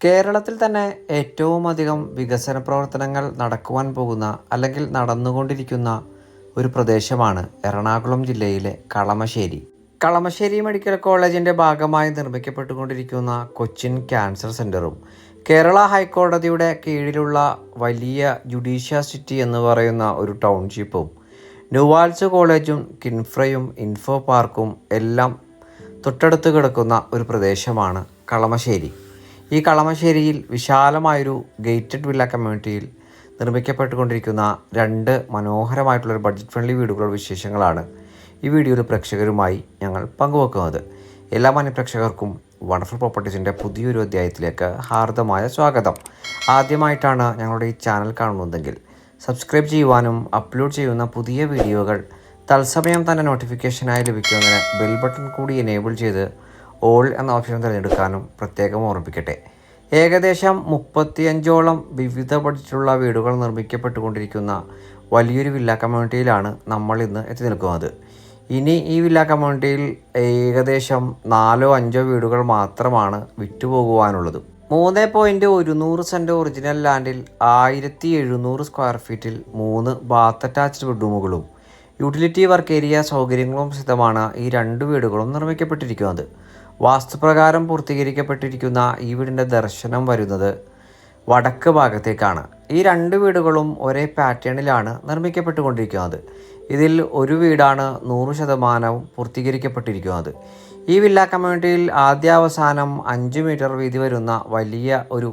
കേരളത്തിൽ തന്നെ ഏറ്റവും അധികം വികസന പ്രവർത്തനങ്ങൾ നടക്കുവാൻ പോകുന്ന അല്ലെങ്കിൽ നടന്നുകൊണ്ടിരിക്കുന്ന ഒരു പ്രദേശമാണ് എറണാകുളം ജില്ലയിലെ കളമശ്ശേരി. കളമശ്ശേരി മെഡിക്കൽ കോളേജിന്റെ ഭാഗമായി നിർമ്മിക്കപ്പെട്ടുകൊണ്ടിരിക്കുന്ന കൊച്ചിൻ ക്യാൻസർ സെന്ററും കേരള ഹൈക്കോടതിയുടെ കീഴിലുള്ള വലിയ ജുഡീഷ്യ സിറ്റി എന്ന് പറയുന്ന ഒരു ടൗൺഷിപ്പും ന്യൂവാൽസ് കോളേജും കിൻഫ്രയും ഇൻഫോ പാർക്കും എല്ലാം തൊട്ടടുത്ത് കിടക്കുന്ന ഒരു പ്രദേശമാണ് കളമശ്ശേരി. ഈ കളമശ്ശേരിയിൽ വിശാലമായൊരു ഗേറ്റഡ് വില്ല കമ്മ്യൂണിറ്റിയിൽ നിർമ്മിക്കപ്പെട്ടുകൊണ്ടിരിക്കുന്ന രണ്ട് മനോഹരമായിട്ടുള്ളൊരു ബഡ്ജറ്റ് ഫ്രണ്ട്ലി വീടുകളുടെ വിശേഷങ്ങളാണ് ഈ വീഡിയോയിൽ പ്രേക്ഷകരുമായി ഞങ്ങൾ പങ്കുവെക്കുന്നത്. എല്ലാ മാന്യപ്രേക്ഷകർക്കും വണ്ടർഫുൾ പ്രോപ്പർട്ടീസിന്റെ പുതിയൊരു അധ്യായത്തിലേക്ക് ഹാർദമായ സ്വാഗതം. ആദ്യമായിട്ടാണ് ഞങ്ങളുടെ ഈ ചാനൽ കാണുന്നതെങ്കിൽ സബ്സ്ക്രൈബ് ചെയ്യുവാനും അപ്ലോഡ് ചെയ്യുന്ന പുതിയ വീഡിയോകൾ തത്സമയം തന്നെ നോട്ടിഫിക്കേഷനായി ലഭിക്കുന്നതിന് ബെൽ ബട്ടൺ കൂടി എനേബിൾ ചെയ്ത് ഓൾ എന്ന ഓപ്ഷൻ തിരഞ്ഞെടുക്കാനും പ്രത്യേകം ഓർമ്മിപ്പിക്കട്ടെ. ഏകദേശം മുപ്പത്തിയഞ്ചോളം വിവിധ ബഡ്ജറ്റിലുള്ള വീടുകൾ നിർമ്മിക്കപ്പെട്ടുകൊണ്ടിരിക്കുന്ന വലിയൊരു വില്ല കമ്മ്യൂണിറ്റിയിലാണ് നമ്മൾ ഇന്ന് എത്തി നിൽക്കുന്നത്. ഇനി ഈ വില്ല കമ്മ്യൂണിറ്റിയിൽ ഏകദേശം നാലോ അഞ്ചോ വീടുകൾ മാത്രമാണ് വിറ്റുപോകുവാനുള്ളത്. മൂന്ന് പോയിന്റ് ഒരുന്നൂറ് സെന്റ് ഒറിജിനൽ ലാൻഡിൽ ആയിരത്തി എഴുന്നൂറ് സ്ക്വയർ ഫീറ്റിൽ മൂന്ന് ബാത്ത് അറ്റാച്ച്ഡ് ബെഡ്റൂമുകളും യൂട്ടിലിറ്റി വർക്ക് ഏരിയ സൗകര്യങ്ങളും സിദ്ധമാണ് ഈ രണ്ട് വീടുകളും നിർമ്മിക്കപ്പെട്ടിരിക്കുന്നത്. വാസ്തുപ്രകാരം പൂർത്തീകരിക്കപ്പെട്ടിരിക്കുന്ന ഈ വീടിന്റെ ദർശനം വരുന്നത് വടക്ക് ഭാഗത്തേക്കാണ്. ഈ രണ്ട് വീടുകളും ഒരേ പാറ്റേണിലാണ് നിർമ്മിക്കപ്പെട്ടുകൊണ്ടിരിക്കുന്നത്. ഇതിൽ ഒരു വീടാണ് നൂറ് ശതമാനവും പൂർത്തീകരിക്കപ്പെട്ടിരിക്കുന്നത്. ഈ വില്ല കമ്മ്യൂണിറ്റിയിൽ ആദ്യാവസാനം അഞ്ച് മീറ്റർ വീതി വരുന്ന വലിയ ഒരു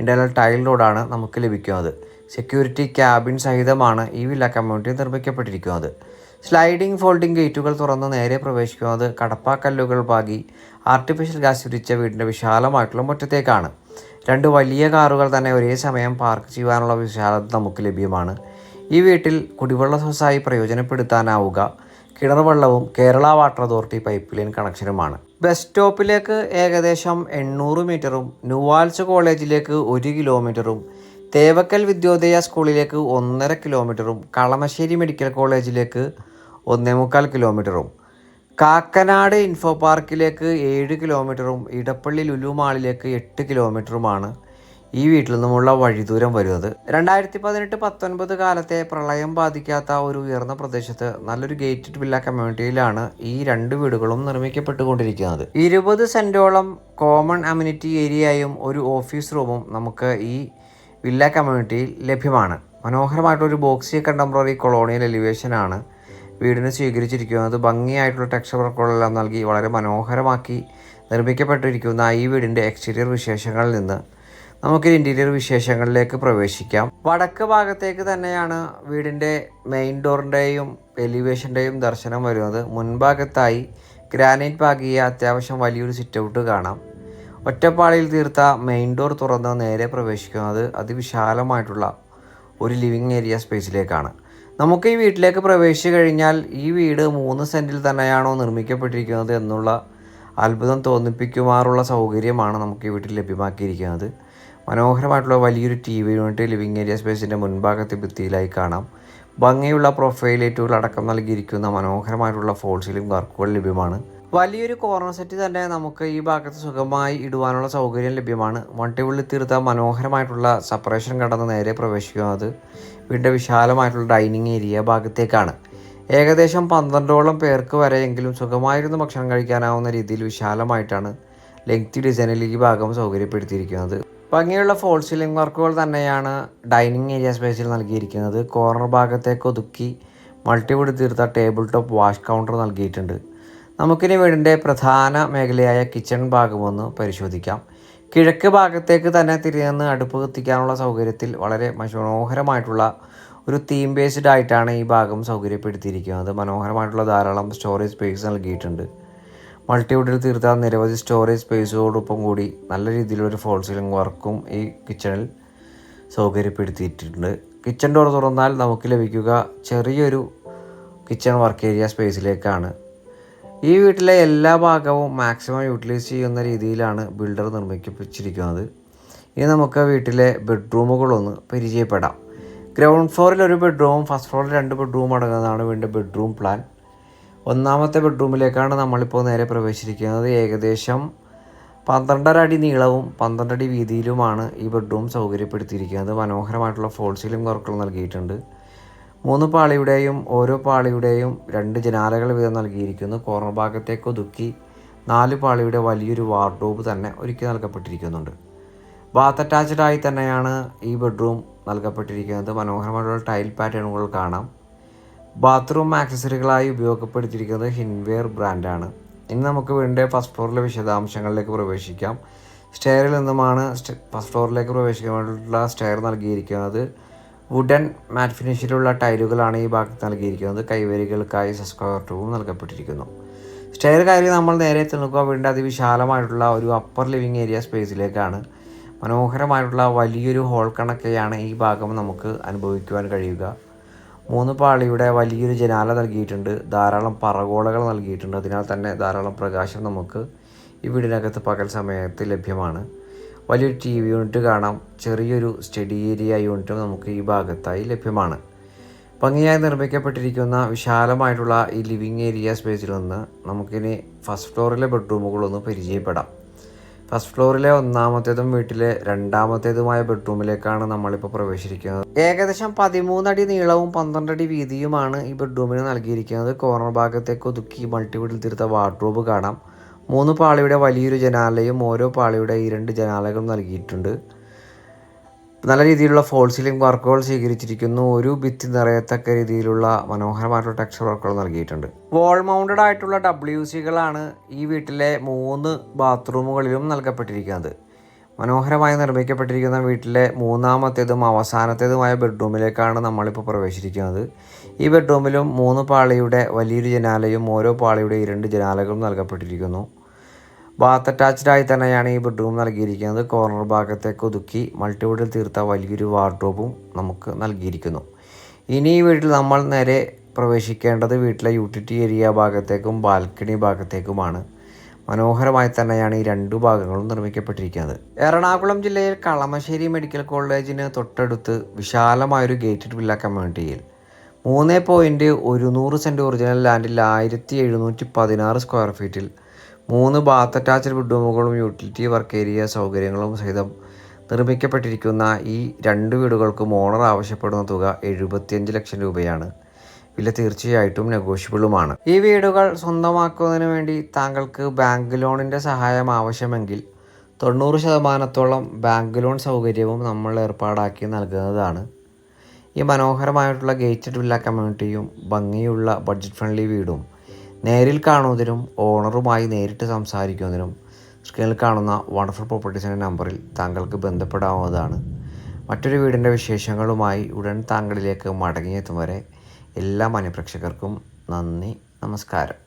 ഇന്റർണൽ ടൈൽ റോഡാണ് നമുക്ക് ലഭിക്കുന്നത്. സെക്യൂരിറ്റി ക്യാബിൻ സഹിതമാണ് ഈ വില്ല കമ്മ്യൂണിറ്റി നിർമ്മിക്കപ്പെട്ടിരിക്കുന്നത്. സ്ലൈഡിംഗ് ഫോൾഡിംഗ് ഗേറ്റുകൾ തുറന്ന് നേരെ പ്രവേശിക്കുന്നത് കടപ്പാക്കല്ലുകൾ പാകി ആർട്ടിഫിഷ്യൽ ഗ്യാസ് ഉരിച്ച വീടിന്റെ വിശാലമായിട്ടുള്ള മുറ്റത്തേക്കാണ്. രണ്ട് വലിയ കാറുകൾ തന്നെ ഒരേ സമയം പാർക്ക് ചെയ്യുവാനുള്ള വിശാലത നമുക്ക് ലഭ്യമാണ്. ഈ വീട്ടിൽ കുടിവെള്ള സൊസായി പ്രയോജനപ്പെടുത്താനാവുക. കിണർ വെള്ളവും Kerala water authority pipe line കണക്ഷനുമാണ് bus സ്റ്റോപ്പിലേക്ക് ഏകദേശം എണ്ണൂറ് മീറ്ററും ന്യൂവാൽസ് കോളേജിലേക്ക് ഒരു കിലോമീറ്ററും തേവക്കൽ വിദ്യോദയ സ്കൂളിലേക്ക് ഒന്നര കിലോമീറ്ററും കളമശ്ശേരി മെഡിക്കൽ കോളേജിലേക്ക് ഒന്നേ മുക്കാൽ കിലോമീറ്ററും. കാക്കനാട് ഇൻഫോ പാർക്കിലേക്ക് ഏഴ് കിലോമീറ്ററും ഇടപ്പള്ളി ലുലു മാളിലേക്ക് എട്ട് കിലോമീറ്ററുമാണ് ഈ വീട്ടിൽ നിന്നുമുള്ള വഴിദൂരം വരുന്നത്. രണ്ടായിരത്തി പതിനെട്ട് പത്തൊൻപത് കാലത്തെ പ്രളയം ബാധിക്കാത്ത ഒരു ഉയർന്ന പ്രദേശത്ത് നല്ലൊരു ഗേറ്റഡ് വില്ല കമ്മ്യൂണിറ്റിയിലാണ് ഈ രണ്ട് വീടുകളും നിർമ്മിക്കപ്പെട്ടുകൊണ്ടിരിക്കുന്നത്. ഇരുപത് സെന്റോളം കോമൺ അമ്യൂണിറ്റി ഏരിയയും ഒരു ഓഫീസ് റൂമും നമുക്ക് ഈ വില്ല കമ്മ്യൂണിറ്റിയിൽ ലഭ്യമാണ്. മനോഹരമായിട്ടൊരു ബോക്സി കണ്ടംപററി കൊളോണിയൽ എലിവേഷനാണ് വീടിന് സ്വീകരിച്ചിരിക്കുന്നത്. ഭംഗിയായിട്ടുള്ള ടെക്സ്ചർ വർക്കുകളെല്ലാം നൽകി വളരെ മനോഹരമാക്കി നിർമ്മിക്കപ്പെട്ടിരിക്കുന്ന ഈ വീടിന്റെ എക്സ്റ്റീരിയർ വിശേഷങ്ങളിൽ നിന്ന് നമുക്ക് ഇന്റീരിയർ വിശേഷങ്ങളിലേക്ക് പ്രവേശിക്കാം. വടക്ക് ഭാഗത്തേക്ക് തന്നെയാണ് വീടിന്റെ മെയിൻ ഡോറിന്റെയും എലിവേഷന്റെയും ദർശനം വരുന്നത്. മുൻഭാഗത്തായി ഗ്രാനൈറ്റ് പാകിയ അത്യാവശ്യം വലിയൊരു സിറ്റ് ഔട്ട് കാണാം. ഒറ്റപ്പാളിയിൽ തീർത്ത മെയിൻ ഡോർ തുറന്ന് നേരെ പ്രവേശിക്കുന്നത് അതിവിശാലമായിട്ടുള്ള ഒരു ലിവിങ് ഏരിയ സ്പേസിലേക്കാണ് നമുക്ക് ഈ വീട്ടിലേക്ക് പ്രവേശിച്ചു കഴിഞ്ഞാൽ ഈ വീട് മൂന്ന് സെന്റിൽ തന്നെയാണോ നിർമ്മിക്കപ്പെട്ടിരിക്കുന്നത് എന്നുള്ള അത്ഭുതം തോന്നിപ്പിക്കുമാറുള്ള സൗകര്യമാണ് നമുക്ക് ഈ വീട്ടിൽ ലഭ്യമാക്കിയിരിക്കുന്നത്. മനോഹരമായിട്ടുള്ള വലിയൊരു T V unit living area സ്പേസിന്റെ മുൻഭാഗത്തെ ഭിത്തിയിലായി കാണാം. ഭംഗിയുള്ള പ്രൊഫൈൽ ഏറ്റവും അടക്കം നൽകിയിരിക്കുന്ന മനോഹരമായിട്ടുള്ള ഫോൾസിലും വർക്കുകൾ ലഭ്യമാണ്. വലിയൊരു കോർണർ സെറ്റ് തന്നെ നമുക്ക് ഈ ഭാഗത്ത് സുഖമായി ഇടുവാനുള്ള സൗകര്യം ലഭ്യമാണ്. വണ്ടിയുള്ളിൽ തീർത്ത മനോഹരമായിട്ടുള്ള സെപ്പറേഷൻ കടന്ന് നേരെ പ്രവേശിക്കുന്നത് വീടിന്റെ വിശാലമായിട്ടുള്ള ഡൈനിങ് ഏരിയ ഭാഗത്തേക്കാണ്. ഏകദേശം പന്ത്രണ്ടോളം പേർക്ക് വരെയെങ്കിലും സുഖമായിരുന്നു ഭക്ഷണം കഴിക്കാനാവുന്ന രീതിയിൽ വിശാലമായിട്ടാണ് ലെങ്തി ഡിസൈനിൽ ഈ ഭാഗം സൗകര്യപ്പെടുത്തിയിരിക്കുന്നത്. ഭംഗിയുള്ള ഫോൾ സീലിംഗ് വർക്കുകൾ തന്നെയാണ് ഡൈനിങ് ഏരിയ സ്പേസിൽ നൽകിയിരിക്കുന്നത്. കോർണർ ഭാഗത്തേക്ക് ഒതുക്കി മൾട്ടിവുഡ് തീർത്ത ടേബിൾ ടോപ്പ് വാഷ് കൗണ്ടർ നൽകിയിട്ടുണ്ട്. നമുക്കിനി വീടിന്റെ പ്രധാന മേഖലയായ കിച്ചൺ ഒന്ന് പരിശോധിക്കാം. കിഴക്ക് ഭാഗത്തേക്ക് തന്നെ തിരിഞ്ഞ് അടുപ്പ് കത്തിക്കാനുള്ള സൗകര്യത്തിൽ വളരെ മനോഹരമായിട്ടുള്ള ഒരു തീം ബേസ്ഡ് ആയിട്ടാണ് ഈ ഭാഗം സൗകര്യപ്പെടുത്തിയിരിക്കുന്നത്. മനോഹരമായിട്ടുള്ള ധാരാളം സ്റ്റോറേജ് സ്പേസ് നൽകിയിട്ടുണ്ട്. മൾട്ടിവുഡിൽ തീർത്ത നിരവധി സ്റ്റോറേജ് സ്പേസുകളോടൊപ്പം കൂടി നല്ല രീതിയിലൊരു ഫോൾ സീലിംഗ് വർക്കും ഈ കിച്ചണിൽ സൗകര്യപ്പെടുത്തിയിട്ടുണ്ട്. കിച്ചൺ ഡോർ തുറന്നാൽ നമുക്ക് ലഭിക്കുക ചെറിയൊരു കിച്ചൺ വർക്ക് ഏരിയ സ്പേസിലേക്കാണ് ഈ വീട്ടിലെ എല്ലാ ഭാഗവും മാക്സിമം യൂട്ടിലൈസ് ചെയ്യുന്ന രീതിയിലാണ് ബിൽഡർ നിർമ്മിക്കപ്പിച്ചിരിക്കുന്നത് ഇനി നമുക്ക് വീട്ടിലെ ബെഡ്റൂമുകളൊന്ന് പരിചയപ്പെടാം. ഗ്രൗണ്ട് ഫ്ലോറിൽ ഒരു ബെഡ്റൂമും ഫസ്റ്റ് ഫ്ലോറിൽ രണ്ട് ബെഡ്റൂം അടങ്ങുന്നതാണ് വീണ്ടും ബെഡ്റൂം പ്ലാൻ ഒന്നാമത്തെ ബെഡ്റൂമിലേക്കാണ് നമ്മളിപ്പോൾ നേരെ പ്രവേശിച്ചിരിക്കുന്നത്. ഏകദേശം പന്ത്രണ്ടര അടി നീളവും പന്ത്രണ്ട് അടി വീതിയിലുമാണ് ഈ ബെഡ്റൂം സൗകര്യപ്പെടുത്തിയിരിക്കുന്നത്. മനോഹരമായിട്ടുള്ള ഫോൾ സീലിംഗ് നൽകിയിട്ടുണ്ട്. മൂന്ന് പാളിയുടെയും ഓരോ പാളിയുടെയും രണ്ട് ജനാലകൾ വീതം നൽകിയിരിക്കുന്നു. കോർണർ ഭാഗത്തേക്ക് ഒതുക്കി നാല് പാളിയുടെ വലിയൊരു വാർഡ്രോബ് തന്നെ ഒരുക്കി നൽകപ്പെട്ടിരിക്കുന്നുണ്ട്. ബാത്ത് അറ്റാച്ച്ഡ് ആയി തന്നെയാണ് ഈ ബെഡ്റൂം നൽകപ്പെട്ടിരിക്കുന്നത്. മനോഹരമായിട്ടുള്ള ടൈൽ പാറ്റേണുകൾ കാണാം. ബാത്റൂം ആക്സസറികളായി ഉപയോഗപ്പെടുത്തിയിരിക്കുന്നത് ഹിൻവെയർ ബ്രാൻഡാണ് ഇനി നമുക്ക് വീടിന്റെ ഫസ്റ്റ് ഫ്ലോറിലെ വിശദാംശങ്ങളിലേക്ക് പ്രവേശിക്കാം. സ്റ്റെയറിൽ നിന്നുമാണ് ഫസ്റ്റ് ഫ്ലോറിലേക്ക് പ്രവേശിക്കാൻ വേണ്ടിയിട്ടുള്ള സ്റ്റെയർ നൽകിയിരിക്കുന്നത്. വുഡൻ മാറ്റ് ഫിനിഷിലുള്ള ടൈലുകളാണ് ഈ ഭാഗത്ത് നൽകിയിരിക്കുന്നത്. കൈവരികൾക്കായി സസ്ക്വയർ ടൂവും നൽകപ്പെട്ടിരിക്കുന്നു. സ്റ്റെയർ കയറി നമ്മൾ നേരെ തിണുക്കുക വീണ്ടും അതിവിശാലമായിട്ടുള്ള ഒരു അപ്പർ ലിവിങ് ഏരിയ സ്പേസിലേക്കാണ് മനോഹരമായിട്ടുള്ള വലിയൊരു ഹോൾ കണക്കെയാണ് ഈ ഭാഗം നമുക്ക് അനുഭവിക്കുവാൻ കഴിയുക. മൂന്ന് പാളിയുടെ വലിയൊരു ജനാല നൽകിയിട്ടുണ്ട്. ധാരാളം പറകോളകൾ നൽകിയിട്ടുണ്ട്. അതിനാൽ തന്നെ ധാരാളം പ്രകാശം നമുക്ക് ഈ വീടിനകത്ത് പകൽ സമയത്ത് ലഭ്യമാണ്. വലിയൊരു ടി വി യൂണിറ്റ് കാണാം. ചെറിയൊരു സ്റ്റഡി ഏരിയ യൂണിറ്റും നമുക്ക് ഈ ഭാഗത്തായി ലഭ്യമാണ്. ഭംഗിയായി നിർമ്മിക്കപ്പെട്ടിരിക്കുന്ന വിശാലമായിട്ടുള്ള ഈ ലിവിങ് ഏരിയ സ്പേസിൽ നിന്ന് നമുക്കിനി ഫസ്റ്റ് ഫ്ലോറിലെ ബെഡ്റൂമുകളൊന്ന് പരിചയപ്പെടാം. ഫസ്റ്റ് ഫ്ലോറിലെ ഒന്നാമത്തേതും വീട്ടിലെ രണ്ടാമത്തേതുമായ ബെഡ്റൂമിലേക്കാണ് നമ്മളിപ്പോൾ പ്രവേശിക്കുന്നത് ഏകദേശം പതിമൂന്നടി നീളവും പന്ത്രണ്ടടി വീതിയുമാണ് ഈ ബെഡ്റൂമിന് നൽകിയിരിക്കുന്നത്. കോർണർ ഭാഗത്തേക്ക് ഒതുക്കി മൾട്ടിവിഡിൽ തീർത്ത വാർഡ്രോബ് കാണാം. മൂന്ന് പാളിയുടെ വലിയൊരു ജനാലയും ഓരോ പാളിയുടെ രണ്ട് ജനാലകളും നൽകിയിട്ടുണ്ട്. നല്ല രീതിയിലുള്ള ഫോൾ സീലിംഗ് വർക്കുകൾ സ്വീകരിച്ചിരിക്കുന്നു. ഒരു ഭിത്തി നിറയത്തക്ക രീതിയിലുള്ള മനോഹരമായിട്ടുള്ള ടെക്സ്ചർ വർക്കുകൾ നൽകിയിട്ടുണ്ട്. വോൾ മൗണ്ടഡ് ആയിട്ടുള്ള ഡബ്ല്യു സികളാണ് ഈ വീട്ടിലെ മൂന്ന് ബാത്റൂമുകളിലും നൽകപ്പെട്ടിരിക്കുന്നത്. മനോഹരമായി നിർമ്മിക്കപ്പെട്ടിരിക്കുന്ന വീട്ടിലെ മൂന്നാമത്തേതും അവസാനത്തേതുമായ ബെഡ്റൂമിലേക്കാണ് നമ്മളിപ്പോൾ പ്രവേശിച്ചിരിക്കുന്നത്. ഈ ബെഡ്റൂമിലും മൂന്ന് പാളിയുടെ വലിയൊരു ജനാലയും ഓരോ പാളിയുടെ രണ്ട് ജനാലകളും നൽകപ്പെട്ടിരിക്കുന്നു. ബാത്ത് അറ്റാച്ച്ഡ് ആയി തന്നെയാണ് ഈ ബെഡ്റൂം നൽകിയിരിക്കുന്നത്. കോർണർ ഭാഗത്തേക്ക് ഒതുക്കി മൾട്ടിവുഡിൽ തീർത്ത വലിയൊരു വാർഡ്രോബും നമുക്ക് നൽകിയിരിക്കുന്നു. ഇനി ഈ വീട്ടിൽ നമ്മൾ നേരെ പ്രവേശിക്കേണ്ടത് വീട്ടിലെ യൂട്ടിലിറ്റി ഏരിയ ഭാഗത്തേക്കും ബാൽക്കണി ഭാഗത്തേക്കുമാണ്. മനോഹരമായി തന്നെയാണ് ഈ രണ്ടു ഭാഗങ്ങളും നിർമ്മിക്കപ്പെട്ടിരിക്കുന്നത്. എറണാകുളം ജില്ലയിൽ കളമശ്ശേരി മെഡിക്കൽ കോളേജിന് തൊട്ടടുത്ത് വിശാലമായൊരു ഗേറ്റഡ് വില്ല കമ്മ്യൂണിറ്റിയിൽ മൂന്ന് പോയിന്റ് ഒരുന്നൂറ് സെന്റ് ഒറിജിനൽ ലാൻഡിൽ ആയിരത്തി എഴുന്നൂറ്റി പതിനാറ് സ്ക്വയർ ഫീറ്റിൽ മൂന്ന് ബാത്ത് അറ്റാച്ച്ഡ് ബെഡ്റൂമുകളും യൂട്ടിലിറ്റി വർക്ക് ഏരിയ സൗകര്യങ്ങളും സഹിതം നിർമ്മിക്കപ്പെട്ടിരിക്കുന്ന ഈ രണ്ട് വീടുകൾക്കും ഓണർ ആവശ്യപ്പെടുന്ന തുക എഴുപത്തിയഞ്ച് ലക്ഷം രൂപയാണ്. വില തീർച്ചയായിട്ടും നെഗോഷ്യബിളുമാണ് ഈ വീടുകൾ സ്വന്തമാക്കുന്നതിന് വേണ്ടി താങ്കൾക്ക് ബാങ്ക് ലോണിന്റെ സഹായം ആവശ്യമെങ്കിൽ തൊണ്ണൂറ് ശതമാനത്തോളം ബാങ്ക് ലോൺ സൗകര്യവും നമ്മൾ ഏർപ്പാടാക്കി നൽകുന്നതാണ്. ഈ മനോഹരമായിട്ടുള്ള ഗേറ്റഡ് വില്ല കമ്മ്യൂണിറ്റിയും ഭംഗിയുള്ള ബഡ്ജറ്റ് ഫ്രണ്ട്ലി വീടും നേരിൽ കാണുന്നതിനും ഓണറുമായി നേരിട്ട് സംസാരിക്കുന്നതിനും സ്ക്രീനിൽ കാണുന്ന വണ്ടർഫുൾ പ്രോപ്പർട്ടീസിന്റെ നമ്പറിൽ താങ്കൾക്ക് ബന്ധപ്പെടാവുന്നതാണ്. മറ്റൊരു വീടിന്റെ വിശേഷങ്ങളുമായി ഉടൻ താങ്കളിലേക്ക് മടങ്ങിയെത്തും വരെ എല്ലാ മനഃപ്രേക്ഷകർക്കും നന്ദി നമസ്കാരം.